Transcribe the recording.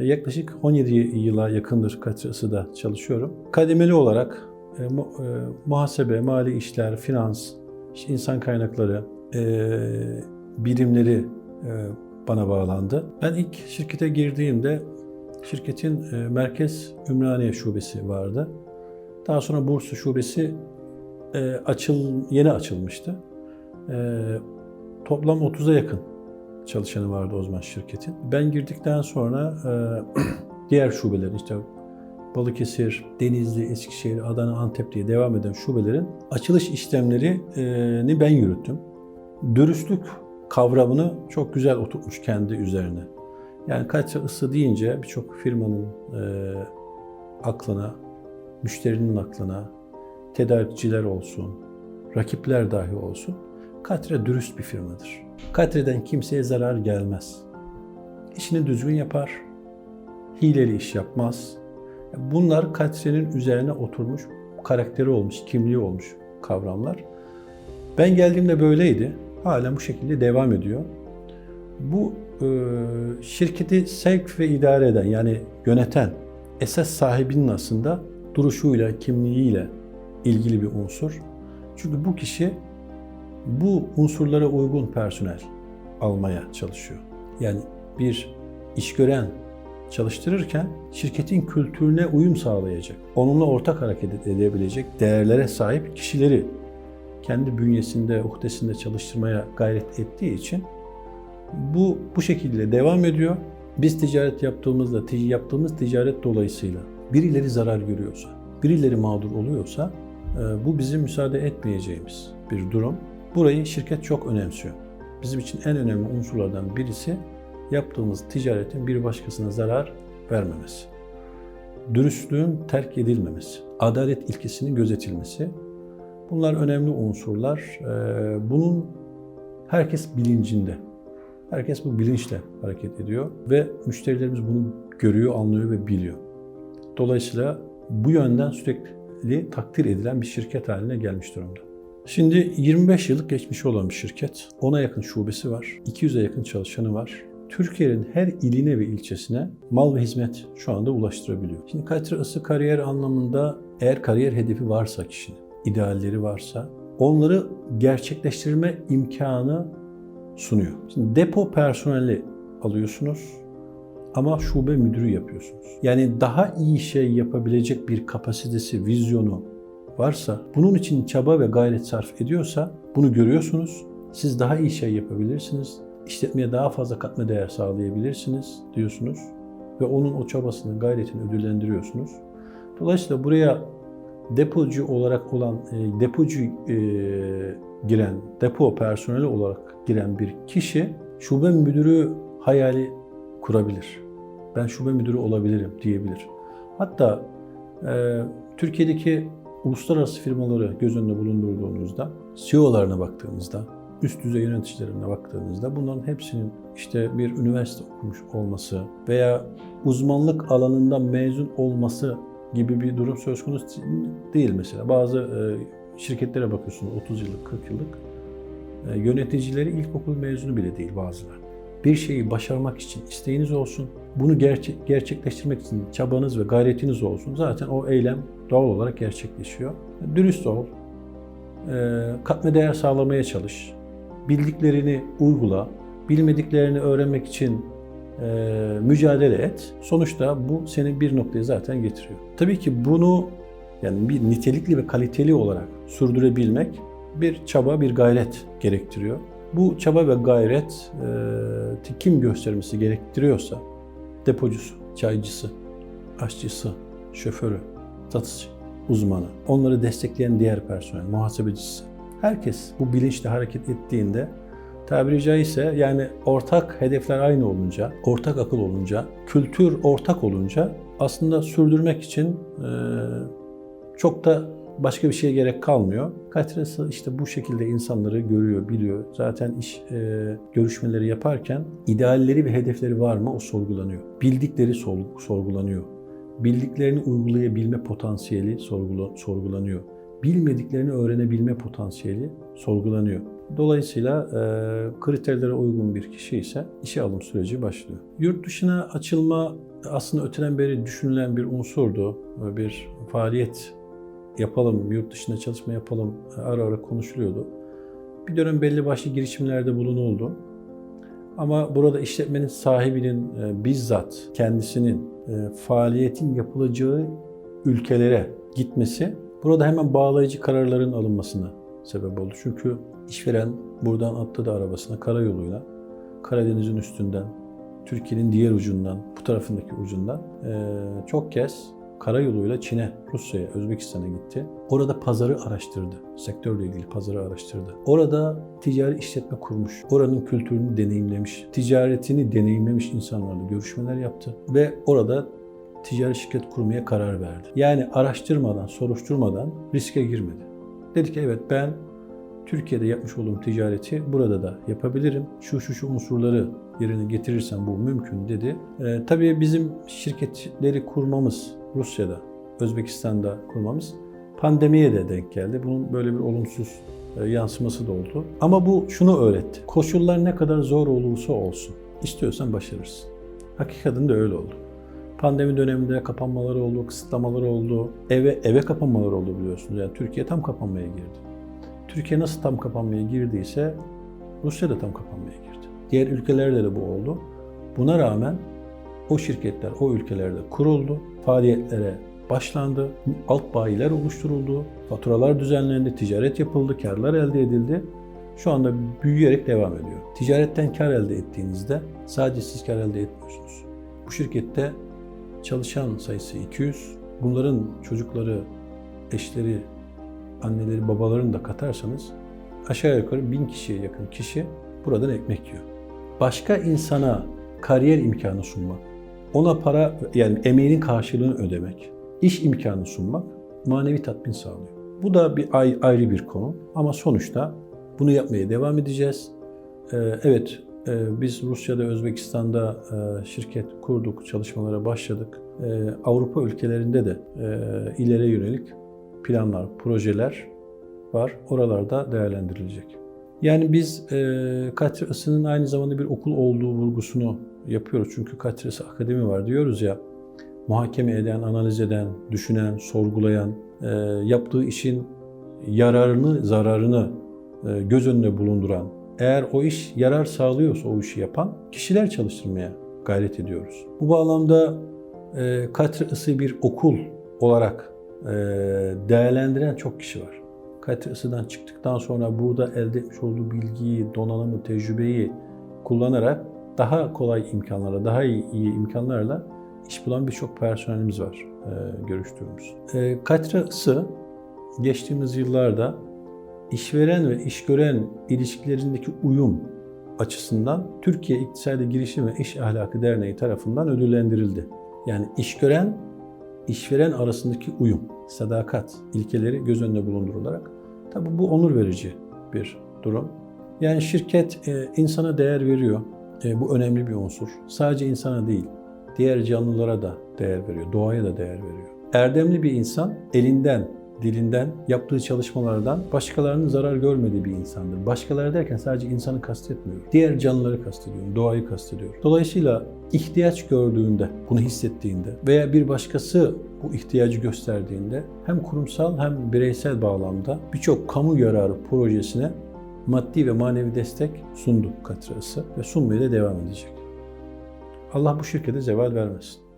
E, Yaklaşık 17 yıla yakındır Katrası'da çalışıyorum. Kademeli olarak e, e, muhasebe, mali işler, finans, insan kaynakları e, birimleri e, bana bağlandı. Ben ilk şirkete girdiğimde şirketin e, merkez Ümraniye şubesi vardı. Daha sonra Bursa şubesi e, açıl yeni açılmıştı. E, toplam 30'a yakın çalışanı vardı o zaman şirketin. Ben girdikten sonra e, diğer şubelerin işte Balıkesir, Denizli, Eskişehir, Adana, Antep diye devam eden şubelerin açılış işlemlerini ben yürüttüm. Dürüstlük kavramını çok güzel oturtmuş kendi üzerine. Yani kaç ısı deyince birçok firmanın e, aklına, müşterinin aklına, tedarikçiler olsun, rakipler dahi olsun, Katre dürüst bir firmadır. Katre'den kimseye zarar gelmez. İşini düzgün yapar, hileli iş yapmaz. Bunlar Katre'nin üzerine oturmuş, karakteri olmuş, kimliği olmuş kavramlar. Ben geldiğimde böyleydi. Halen bu şekilde devam ediyor. Bu e, şirketi sevk ve idare eden yani yöneten esas sahibinin aslında duruşuyla, kimliğiyle ilgili bir unsur. Çünkü bu kişi bu unsurlara uygun personel almaya çalışıyor. Yani bir iş gören çalıştırırken şirketin kültürüne uyum sağlayacak, onunla ortak hareket edebilecek değerlere sahip kişileri kendi bünyesinde, uhdesinde çalıştırmaya gayret ettiği için bu bu şekilde devam ediyor. Biz ticaret yaptığımızda, yaptığımız ticaret dolayısıyla birileri zarar görüyorsa, birileri mağdur oluyorsa e, bu bizim müsaade etmeyeceğimiz bir durum. Burayı şirket çok önemsiyor. Bizim için en önemli unsurlardan birisi yaptığımız ticaretin bir başkasına zarar vermemesi. Dürüstlüğün terk edilmemesi, adalet ilkesinin gözetilmesi. Bunlar önemli unsurlar. Ee, Bunun herkes bilincinde. Herkes bu bilinçle hareket ediyor ve müşterilerimiz bunu görüyor, anlıyor ve biliyor. Dolayısıyla bu yönden sürekli takdir edilen bir şirket haline gelmiş durumda. Şimdi 25 yıllık geçmişi olan bir şirket. 10'a yakın şubesi var. 200'e yakın çalışanı var. Türkiye'nin her iline ve ilçesine mal ve hizmet şu anda ulaştırabiliyor. Şimdi Kaytır ısı kariyer anlamında eğer kariyer hedefi varsa kişinin, idealleri varsa onları gerçekleştirme imkanı sunuyor. Şimdi depo personeli alıyorsunuz ama şube müdürü yapıyorsunuz. Yani daha iyi şey yapabilecek bir kapasitesi, vizyonu varsa, bunun için çaba ve gayret sarf ediyorsa bunu görüyorsunuz. Siz daha iyi şey yapabilirsiniz. İşletmeye daha fazla katma değer sağlayabilirsiniz diyorsunuz ve onun o çabasını, gayretini ödüllendiriyorsunuz. Dolayısıyla buraya depocu olarak olan, e, depocu e, giren, depo personeli olarak giren bir kişi şube müdürü hayali kurabilir. Ben şube müdürü olabilirim diyebilir. Hatta e, Türkiye'deki uluslararası firmaları göz önüne bulundurduğunuzda, CEO'larına baktığınızda, üst düzey yöneticilerine baktığınızda bunların hepsinin işte bir üniversite okumuş olması veya uzmanlık alanından mezun olması gibi bir durum söz konusu değil mesela. Bazı e, şirketlere bakıyorsunuz 30 yıllık, 40 yıllık e, yöneticileri ilkokul mezunu bile değil bazıları. Bir şeyi başarmak için isteğiniz olsun, bunu gerçek, gerçekleştirmek için çabanız ve gayretiniz olsun. Zaten o eylem doğal olarak gerçekleşiyor. Dürüst ol, e, katma değer sağlamaya çalış, bildiklerini uygula, bilmediklerini öğrenmek için e, mücadele et. Sonuçta bu seni bir noktaya zaten getiriyor. Tabii ki bunu yani bir nitelikli ve kaliteli olarak sürdürebilmek bir çaba, bir gayret gerektiriyor. Bu çaba ve gayret e, kim göstermesi gerektiriyorsa depocusu, çaycısı, aşçısı, şoförü, satış uzmanı, onları destekleyen diğer personel, muhasebecisi. Herkes bu bilinçle hareket ettiğinde tabiri caizse yani ortak hedefler aynı olunca, ortak akıl olunca, kültür ortak olunca aslında sürdürmek için e, çok da başka bir şeye gerek kalmıyor. Katrası işte bu şekilde insanları görüyor, biliyor. Zaten iş e, görüşmeleri yaparken idealleri ve hedefleri var mı o sorgulanıyor. Bildikleri sorg- sorgulanıyor. Bildiklerini uygulayabilme potansiyeli sorgula- sorgulanıyor. Bilmediklerini öğrenebilme potansiyeli sorgulanıyor. Dolayısıyla e, kriterlere uygun bir kişi ise işe alım süreci başlıyor. Yurt dışına açılma aslında öteden beri düşünülen bir unsurdu. Bir faaliyet yapalım, yurt dışında çalışma yapalım ara ara konuşuluyordu. Bir dönem belli başlı girişimlerde bulunuldu. Ama burada işletmenin sahibinin e, bizzat kendisinin e, faaliyetin yapılacağı ülkelere gitmesi burada hemen bağlayıcı kararların alınmasına sebep oldu. Çünkü işveren buradan atladı arabasına karayoluyla Karadeniz'in üstünden, Türkiye'nin diğer ucundan, bu tarafındaki ucundan e, çok kez karayoluyla Çin'e, Rusya'ya, Özbekistan'a gitti. Orada pazarı araştırdı. Sektörle ilgili pazarı araştırdı. Orada ticari işletme kurmuş. Oranın kültürünü deneyimlemiş. Ticaretini deneyimlemiş insanlarla görüşmeler yaptı. Ve orada ticari şirket kurmaya karar verdi. Yani araştırmadan, soruşturmadan riske girmedi. Dedi ki evet ben Türkiye'de yapmış olduğum ticareti burada da yapabilirim. Şu şu şu unsurları yerine getirirsem bu mümkün dedi. Ee, tabii bizim şirketleri kurmamız Rusya'da, Özbekistan'da kurmamız pandemiye de denk geldi. Bunun böyle bir olumsuz e, yansıması da oldu. Ama bu şunu öğretti. Koşullar ne kadar zor olursa olsun. istiyorsan başarırsın. Hakikaten de öyle oldu. Pandemi döneminde kapanmalar oldu, kısıtlamalar oldu. Eve eve kapanmalar oldu biliyorsunuz. Yani Türkiye tam kapanmaya girdi. Türkiye nasıl tam kapanmaya girdiyse Rusya da tam kapanmaya girdi. Diğer ülkelerde de bu oldu. Buna rağmen o şirketler o ülkelerde kuruldu, faaliyetlere başlandı, alt bayiler oluşturuldu, faturalar düzenlendi, ticaret yapıldı, karlar elde edildi. Şu anda büyüyerek devam ediyor. Ticaretten kar elde ettiğinizde sadece siz kar elde etmiyorsunuz. Bu şirkette çalışan sayısı 200, bunların çocukları, eşleri, anneleri, babalarını da katarsanız aşağı yukarı bin kişiye yakın kişi buradan ekmek yiyor. Başka insana kariyer imkanı sunmak, ona para yani emeğinin karşılığını ödemek, iş imkanı sunmak manevi tatmin sağlıyor. Bu da bir ayrı bir konu ama sonuçta bunu yapmaya devam edeceğiz. Ee, evet e, biz Rusya'da, Özbekistan'da e, şirket kurduk, çalışmalara başladık. E, Avrupa ülkelerinde de ileri yönelik planlar, projeler var. Oralarda değerlendirilecek. Yani biz e, Katri Isı'nın aynı zamanda bir okul olduğu vurgusunu yapıyoruz. Çünkü Katri Isı Akademi var diyoruz ya. Muhakeme eden, analiz eden, düşünen, sorgulayan, e, yaptığı işin yararını, zararını e, göz önüne bulunduran, eğer o iş yarar sağlıyorsa o işi yapan kişiler çalıştırmaya gayret ediyoruz. Bu bağlamda e, Katri Isı bir okul olarak değerlendiren çok kişi var. Katri Isı'dan çıktıktan sonra burada elde etmiş olduğu bilgiyi, donanımı, tecrübeyi kullanarak daha kolay imkanlarla, daha iyi, iyi imkanlarla iş bulan birçok personelimiz var e, görüştüğümüz. E, Katri Isı geçtiğimiz yıllarda işveren ve işgören ilişkilerindeki uyum açısından Türkiye İktisadi Girişim ve İş Ahlakı Derneği tarafından ödüllendirildi. Yani işgören, işveren arasındaki uyum, sadakat ilkeleri göz önüne bulundurularak tabii bu onur verici bir durum. Yani şirket e, insana değer veriyor. E, bu önemli bir unsur. Sadece insana değil, diğer canlılara da değer veriyor, doğaya da değer veriyor. Erdemli bir insan elinden dilinden, yaptığı çalışmalardan başkalarının zarar görmediği bir insandır. Başkaları derken sadece insanı kastetmiyor. Diğer canlıları kastediyor, doğayı kastediyor. Dolayısıyla ihtiyaç gördüğünde, bunu hissettiğinde veya bir başkası bu ihtiyacı gösterdiğinde hem kurumsal hem bireysel bağlamda birçok kamu yararı projesine maddi ve manevi destek sundu Katrası ve sunmaya da devam edecek. Allah bu şirkete zeval vermesin.